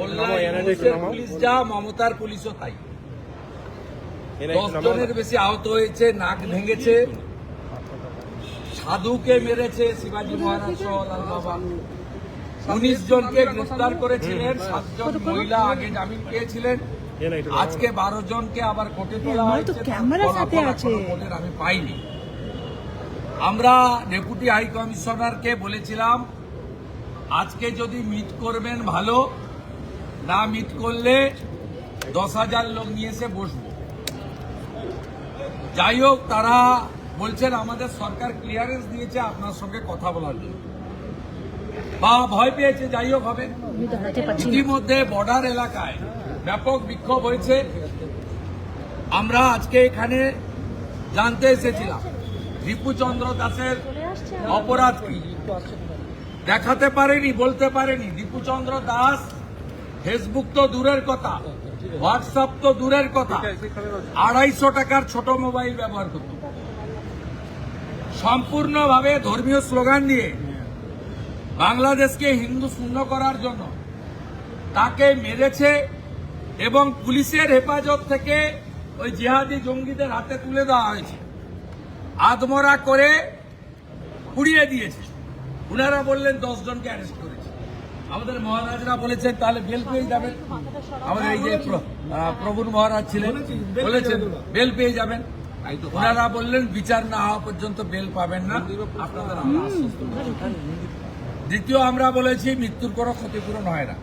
বললাম, পুলিশের পুলিশ যা মমতার পুলিশও তাই। দশ জনের বেশি আহত হয়েছে নাক ভেঙেছে। সাধুকে মেরেছে শিবাজী মহারাজ লাল বাবা। উনিশ জনকে গ্রেফতার করেছিলেন সাতজন মহিলা আগে জামিন পেয়েছিলেন। আজকে বারো জনকে আবার কোর্টে তোলা হয়েছে। আমি পাইনি। আমরা ডেপুটি হাই কমিশনারকে বলেছিলাম আজকে যদি মিট করবেন ভালো না মিট করলে দশ হাজার লোক নিয়ে এসে বসবো। যাই হোক তারা বলছেন আমাদের সরকার ক্লিয়ারেন্স দিয়েছে আপনার সঙ্গে কথা বলার জন্য। বা ভয় পেয়েছে যাই হোক হবে। ইতিমধ্যে বর্ডার এলাকায় ব্যাপক বিক্ষোভ হয়েছে। আমরা আজকে এখানে জানতে এসেছিলাম রিপুচন্দ্র দাসের অপরাধ কি? দেখাতে পারেনি বলতে পারেনি। দীপুচন্দ্র দাস ফেসবুক তো দূরের কথা, হোয়াটসঅ্যাপ তো দূরের কথা। আড়াইশো টাকার ছোট মোবাইল ব্যবহার করত। সম্পূর্ণভাবে ধর্মীয় স্লোগান দিয়ে বাংলাদেশকে হিন্দু শূন্য করার জন্য তাকে মেরেছে এবং পুলিশের হেফাজত থেকে ওই জিহাদি জঙ্গিদের হাতে তুলে দেওয়া হয়েছে। আদমরা করে পুড়িয়ে দিয়েছে। উনারা বললেন দশজনকে অ্যারেস্ট করেছে আমাদের মহারাজরা বলেছেন তাহলে বেল পেয়ে যাবেন। আমাদের এই যে প্র- আহ, প্রবীণ মহারাজ ছিলেন বলেছেন বেল পেয়ে যাবেন। ওনারা বললেন বিচার না হওয়া পর্যন্ত বেল পাবেন না। আপনাদের আমরা আশ্বস্ত দ্বিতীয় আমরা বলেছি মৃত্যুর কোনো ক্ষতিপূরণ হয় না।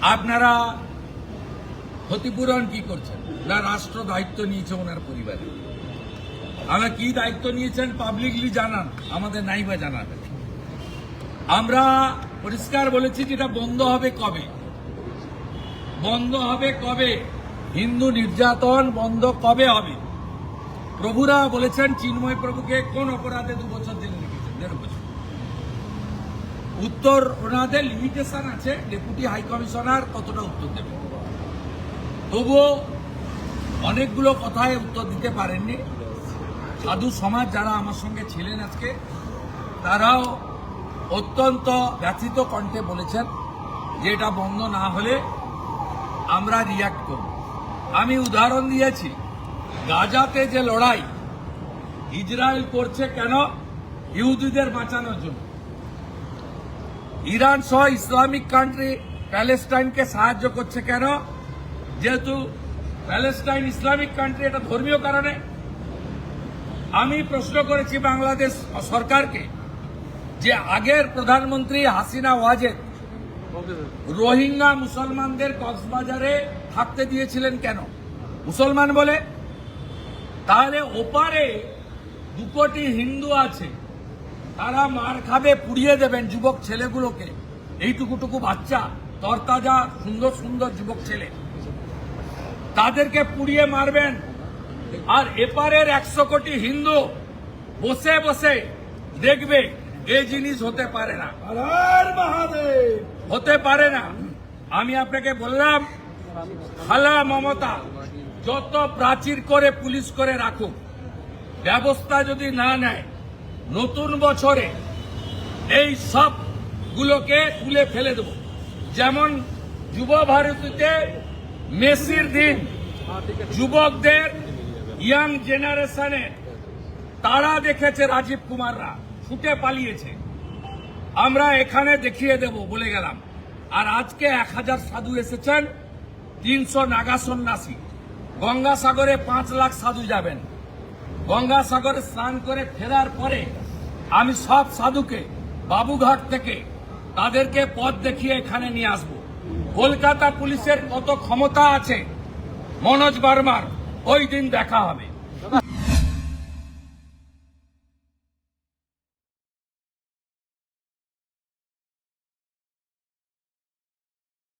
আপনারা ক্ষতিপূরণ কি করছেন? না রাষ্ট্র দায়িত্ব নিয়েছে ওনার পরিবারে। আমরা কি দায়িত্ব নিয়েছেন? পাবলিকলি জানান আমাদের নাইবা জানাবেন। আমরা পরিষ্কার বলেছি যেটা বন্ধ হবে কবে? বন্ধ হবে কবে? হিন্দু নির্যাতন বন্ধ কবে হবে? প্রভুরা বলেছেন চিন্ময় প্রভুকে কোন অপরাধে দু বছর জেলে রেখেছেন? দেড় বছর। উত্তর ওনাদের লিমিটেশন আছে ডেপুটি হাই কমিশনার কতটা উত্তর দেবে? তবুও অনেকগুলো কথায় উত্তর দিতে পারেননি। সাধু সমাজ যারা আমার সঙ্গে ছিলেন আজকে, তারাও অত্যন্ত ব্যথিত কণ্ঠে বলেছেন যে এটা বন্ধ না হলে আমরা রিয়াক্ট করব। আমি উদাহরণ দিয়েছি, গাজাতে যে লড়াই, ইসরায়েল করছে কেন? ইহুদিদের বাঁচানোর জন্য। ইরান সহ ইসলামিক কান্ট্রি প্যালেস্টাইনকে সাহায্য করছে কেন? যেহেতু প্যালেস্টাইন ইসলামিক কান্ট্রি এটা ধর্মীয় কারণে। আমি প্রশ্ন করেছি বাংলাদেশ সরকারকে যে আগের প্রধানমন্ত্রী হাসিনা ওয়াজেদ রোহিঙ্গা মুসলমানদের কক্সবাজারে থাকতে দিয়েছিলেন কেন? মুসলমান বলে তাহলে ওপারে দু কোটি হিন্দু আছে তারা মার খাবে পুড়িয়ে দেবেন যুবক ছেলেগুলোকে। এইটুকুটুকু বাচ্চা তরতাজা সুন্দর সুন্দর যুবক ছেলে। তাদেরকে পুড়িয়ে মারবেন। আর এপারের একশো কোটি হিন্দু বসে বসে দেখবে এই জিনিস হতে পারে না। হতে পারে না। আমি আপনাকে বললাম খালা মমতা যত প্রাচীর করে পুলিশ করে রাখুক ব্যবস্থা যদি না নেয় নতুন বছরে এই সব গুলোকে তুলে ফেলে দেব। যেমন যুব ভারতীতে মেসির দিন যুবকদের ইয়াং জেনারেশনে তারা দেখেছে রাজীব কুমাররা। ছুটে পালিয়েছে। আমরা এখানে দেখিয়ে দেব, বলে গেলাম। আর আজকে এক হাজার সাধু এসেছেন, তিনশো নাগা সন্ন্যাসী। গঙ্গাসাগরে পাঁচ লাখ সাধু যাবেন। গঙ্গাসাগরে স্নান করে ফেরার পরে আমি সব সাধুকে বাবুঘাট থেকে তাদেরকে পথ দেখিয়ে এখানে নিয়ে আসব। কলকাতা পুলিশের কত ক্ষমতা আছে? মনোজ বার্মার, ওই দিন দেখা হবে।